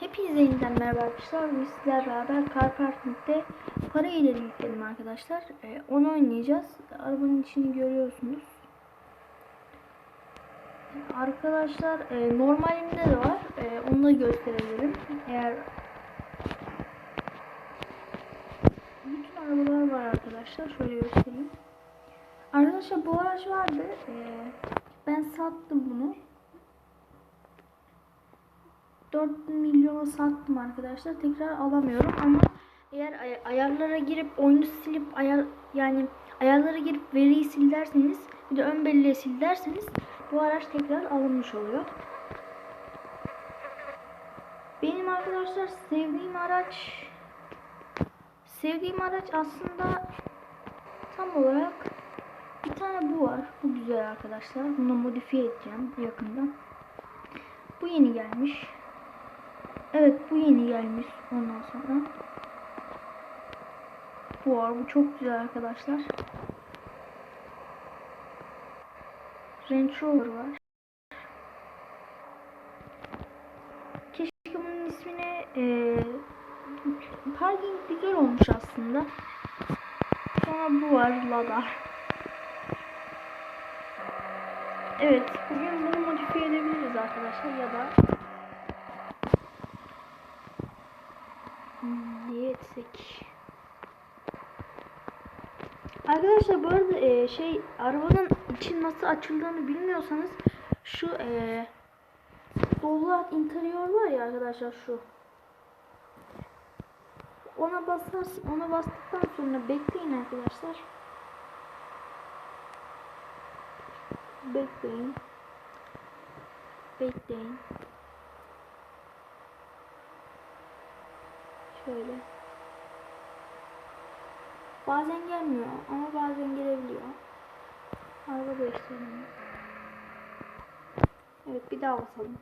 Hepinize yeniden merhaba arkadaşlar. Biz sizlerle beraber Car Parking'de para ileri yükledim arkadaşlar. Ee, onu oynayacağız. Arabanın içini görüyorsunuz. Arkadaşlar e, normalinde de var. E, onu da gösterebilirim. Eğer bütün arabalar var arkadaşlar. Şöyle göstereyim. Arkadaşlar bu araç vardı. E, ben sattım bunu. 4 milyona sattım arkadaşlar. Tekrar alamıyorum ama eğer ay- ayarlara girip oyunu silip ayar yani ayarlara girip veriyi sil derseniz bir de ön belleği sil derseniz bu araç tekrar alınmış oluyor. Benim arkadaşlar sevdiğim araç sevdiğim araç aslında tam olarak bir tane bu var. Bu güzel arkadaşlar. Bunu modifiye edeceğim yakında. Bu yeni gelmiş. Evet bu yeni gelmiş ondan sonra. Bu var bu çok güzel arkadaşlar. Range Rover var. Keşke bunun ismini eee Parking güzel olmuş aslında. Sonra bu var Lada. Evet bugün bunu modifiye edebiliriz arkadaşlar ya da Hmm, Etsek? Arkadaşlar bu arada e, şey arabanın için nasıl açıldığını bilmiyorsanız şu e, dollar interior var ya arkadaşlar şu. Ona basarsın, ona bastıktan sonra bekleyin arkadaşlar. Bekleyin. Bekleyin. Şöyle. Bazen gelmiyor ama bazen gelebiliyor. Araba gösterelim. Evet bir daha basalım.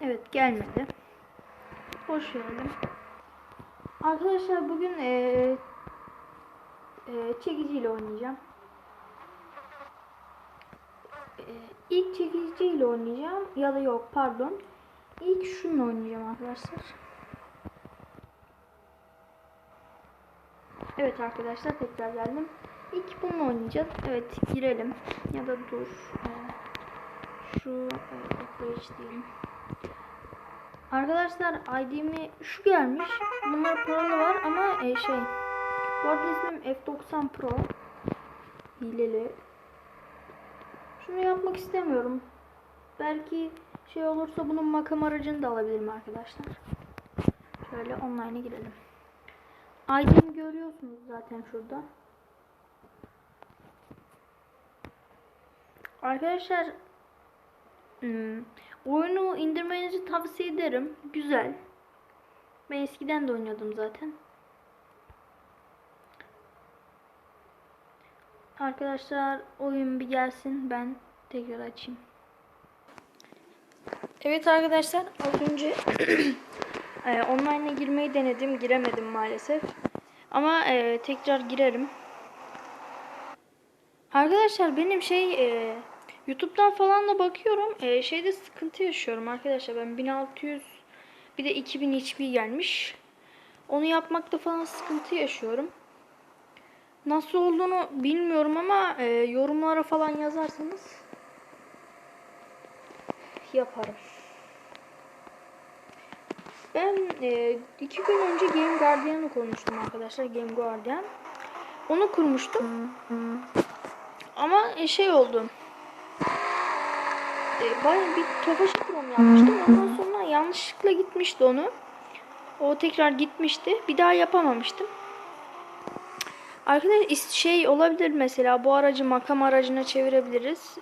Evet gelmedi. Boş verelim. Arkadaşlar bugün eee eee çekiciyle oynayacağım. Ee, ilk çekiciyle oynayacağım ya da yok pardon. İlk şununla oynayacağım arkadaşlar. Evet arkadaşlar tekrar geldim. İlk bununla oynayacağız. Evet girelim. Ya da dur. Ee, şu evet. Arkadaşlar ID'mi şu gelmiş. Bunlar paralı var ama e, şey. Bu arada ismim F90 Pro. Hileli. Şunu yapmak istemiyorum. Belki şey olursa bunun makam aracını da alabilirim arkadaşlar. Şöyle online'a girelim. ID'mi görüyorsunuz zaten şurada. Arkadaşlar hmm, oyunu indirmenizi tavsiye ederim. Güzel. Ben eskiden de oynuyordum zaten. Arkadaşlar oyun bir gelsin ben tekrar açayım. Evet arkadaşlar az önce e, online'a girmeyi denedim giremedim maalesef. Ama e, tekrar girerim. Arkadaşlar benim şey e, YouTube'dan falan da bakıyorum. E, şeyde sıkıntı yaşıyorum arkadaşlar. Ben 1600 bir de 2000 HP gelmiş. Onu yapmakta falan sıkıntı yaşıyorum. Nasıl olduğunu bilmiyorum ama e, yorumlara falan yazarsanız yaparım. Ben e, iki gün önce Game Guardian'ı kurmuştum arkadaşlar. Game Guardian. Onu kurmuştum. Ama e, şey oldu. E, bayağı bir tofaşı krom yapmıştım. Ondan sonra yanlışlıkla gitmişti onu. O tekrar gitmişti. Bir daha yapamamıştım. Arkadaşlar şey olabilir mesela bu aracı makam aracına çevirebiliriz.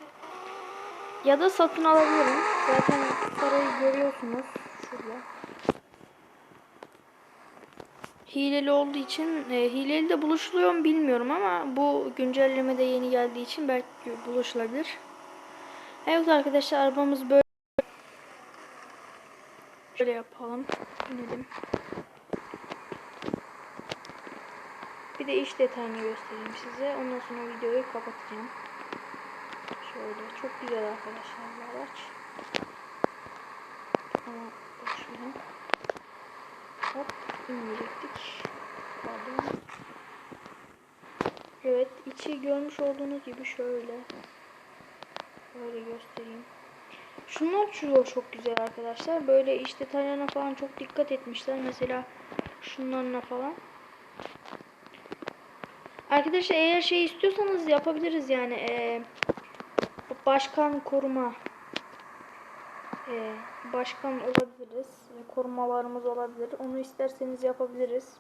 Ya da satın alabilirim. Zaten parayı görüyorsunuz şurada. Hileli olduğu için e, hileli de buluşuluyor mu bilmiyorum ama bu güncelleme de yeni geldiği için belki buluşulabilir. Evet arkadaşlar arabamız böyle. Şöyle yapalım. İnelim. Bir de iç detayını göstereyim size. Ondan sonra videoyu kapatacağım. Şöyle çok güzel arkadaşlar bu araç. Ama verin. Hop inmeyecektik. Pardon. Evet içi görmüş olduğunuz gibi şöyle. Böyle göstereyim. Şunlar şu çok güzel arkadaşlar. Böyle iç detaylarına falan çok dikkat etmişler. Mesela şunlarına falan. Arkadaşlar eğer şey istiyorsanız yapabiliriz yani. Ee, başkan koruma. Ee, başkan olabiliriz. Korumalarımız olabilir. Onu isterseniz yapabiliriz.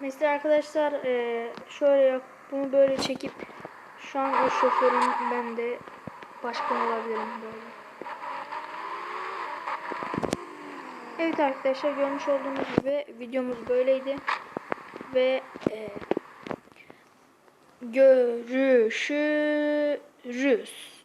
Mesela arkadaşlar ee, şöyle yap. Bunu böyle çekip şu an o şoförün ben de başkan olabilirim böyle. Evet arkadaşlar görmüş olduğunuz gibi videomuz böyleydi. Ve e, görüşürüz.